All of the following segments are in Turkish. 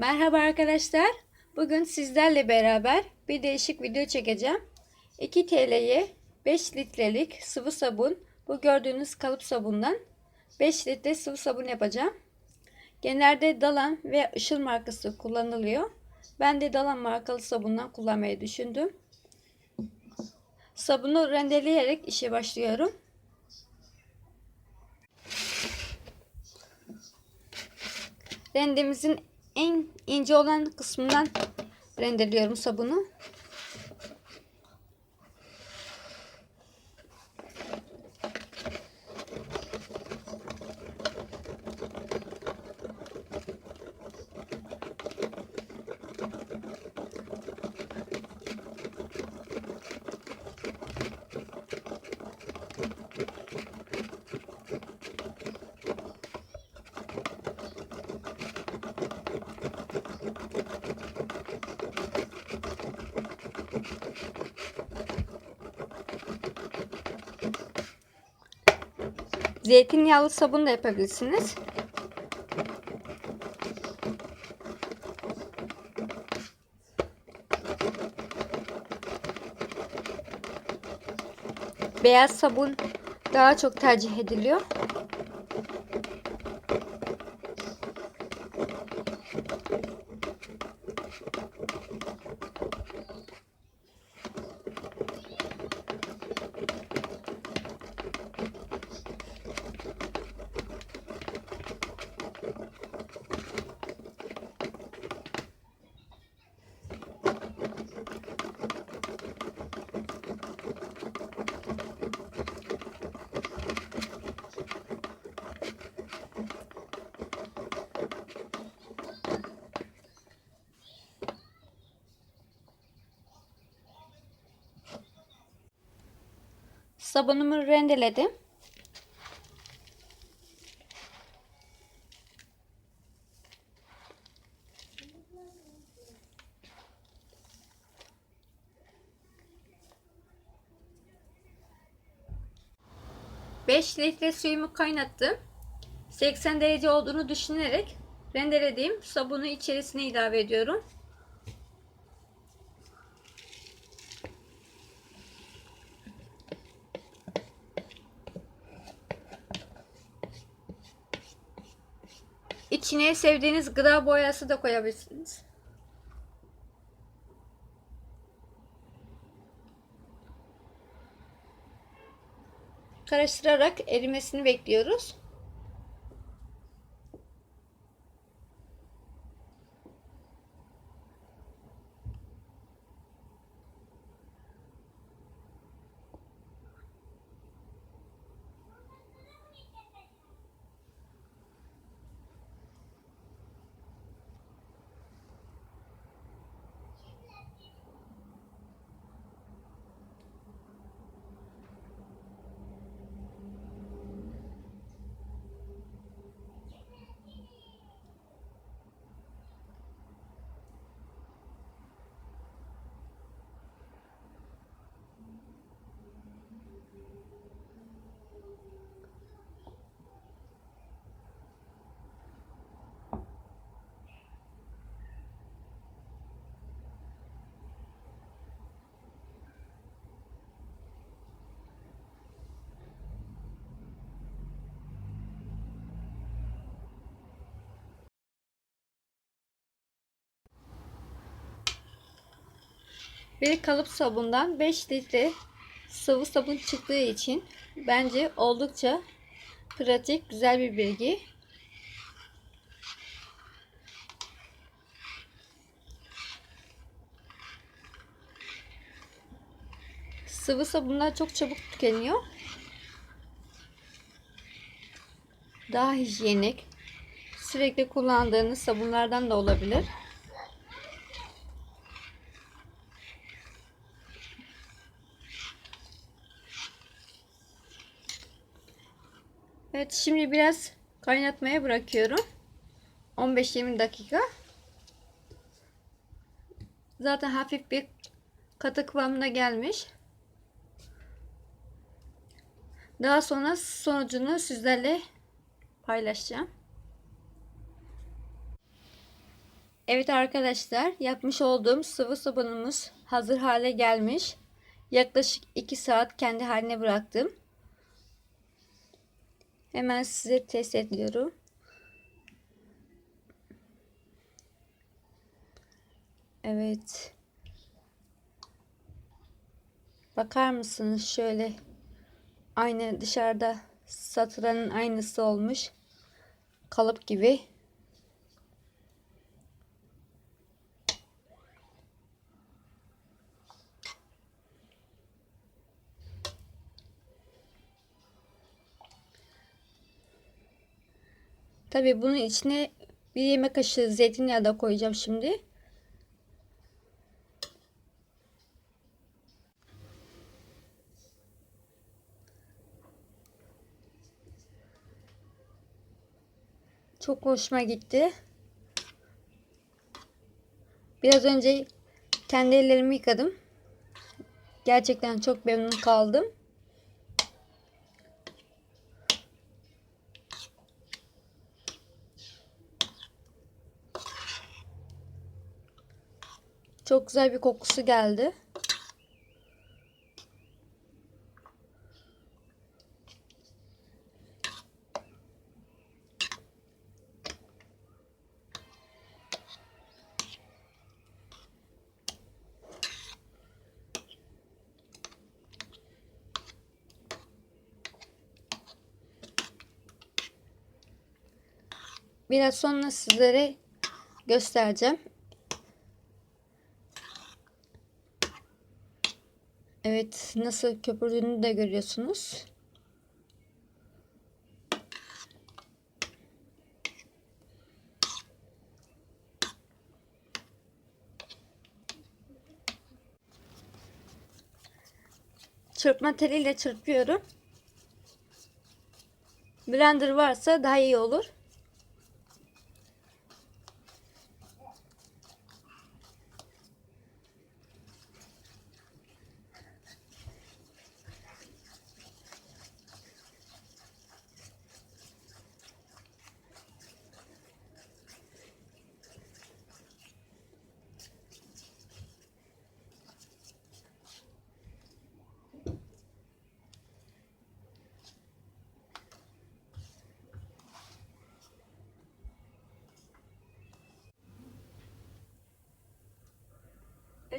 Merhaba arkadaşlar. Bugün sizlerle beraber bir değişik video çekeceğim. 2 TL'ye 5 litrelik sıvı sabun. Bu gördüğünüz kalıp sabundan 5 litre sıvı sabun yapacağım. Genelde Dalan ve Işıl markası kullanılıyor. Ben de Dalan markalı sabundan kullanmayı düşündüm. Sabunu rendeleyerek işe başlıyorum. Rendemizin en ince olan kısmından rendeliyorum sabunu. Zeytinyağlı sabun da yapabilirsiniz. Beyaz sabun daha çok tercih ediliyor. Sabunumu rendeledim. Beş litre suyumu kaynattım. 80 derece olduğunu düşünerek rendelediğim sabunu içerisine ilave ediyorum. İçine sevdiğiniz gıda boyası da koyabilirsiniz. Karıştırarak erimesini bekliyoruz. Bir kalıp sabundan 5 litre sıvı sabun çıktığı için bence oldukça pratik, güzel bir bilgi. Sıvı sabunlar çok çabuk tükeniyor. Daha hijyenik, sürekli kullandığınız sabunlardan da olabilir. Evet şimdi biraz kaynatmaya bırakıyorum. 15-20 dakika. Zaten hafif bir katı kıvamına gelmiş. Daha sonra sonucunu sizlerle paylaşacağım. Evet arkadaşlar yapmış olduğum sıvı sabunumuz hazır hale gelmiş. Yaklaşık 2 saat kendi haline bıraktım. Hemen size test ediyorum. Evet. Bakar mısınız şöyle aynı dışarıda satılanın aynısı olmuş. Kalıp gibi. Tabii bunun içine bir yemek kaşığı zeytinyağı da koyacağım şimdi. Çok hoşuma gitti. Biraz önce kendi ellerimi yıkadım. Gerçekten çok memnun kaldım. Çok güzel bir kokusu geldi. Biraz sonra sizlere göstereceğim. Evet nasıl köpürdüğünü de görüyorsunuz. Çırpma teliyle çırpıyorum. Blender varsa daha iyi olur.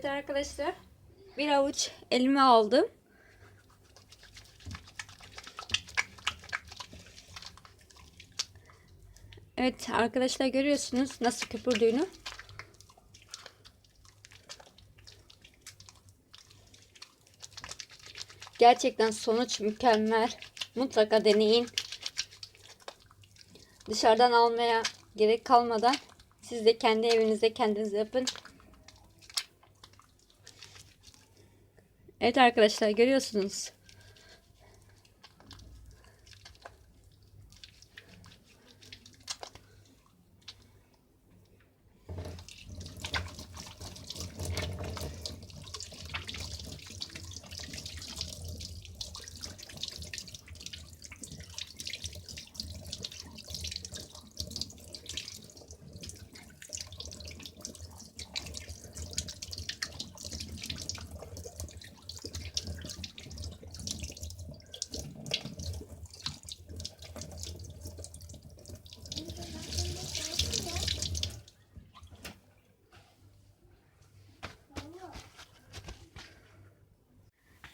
Evet arkadaşlar bir avuç elime aldım. Evet arkadaşlar görüyorsunuz nasıl köpürdüğünü. Gerçekten sonuç mükemmel. Mutlaka deneyin. Dışarıdan almaya gerek kalmadan siz de kendi evinizde kendiniz yapın. Evet arkadaşlar görüyorsunuz.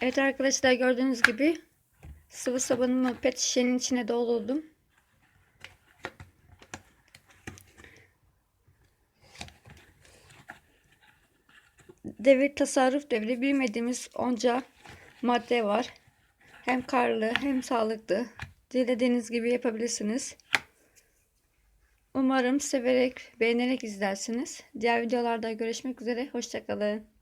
Evet arkadaşlar gördüğünüz gibi sıvı sabunumu pet şişenin içine doldurdum. Devir tasarruf devri bilmediğimiz onca madde var. Hem karlı hem sağlıklı. Dilediğiniz gibi yapabilirsiniz. Umarım severek, beğenerek izlersiniz. Diğer videolarda görüşmek üzere. Hoşçakalın.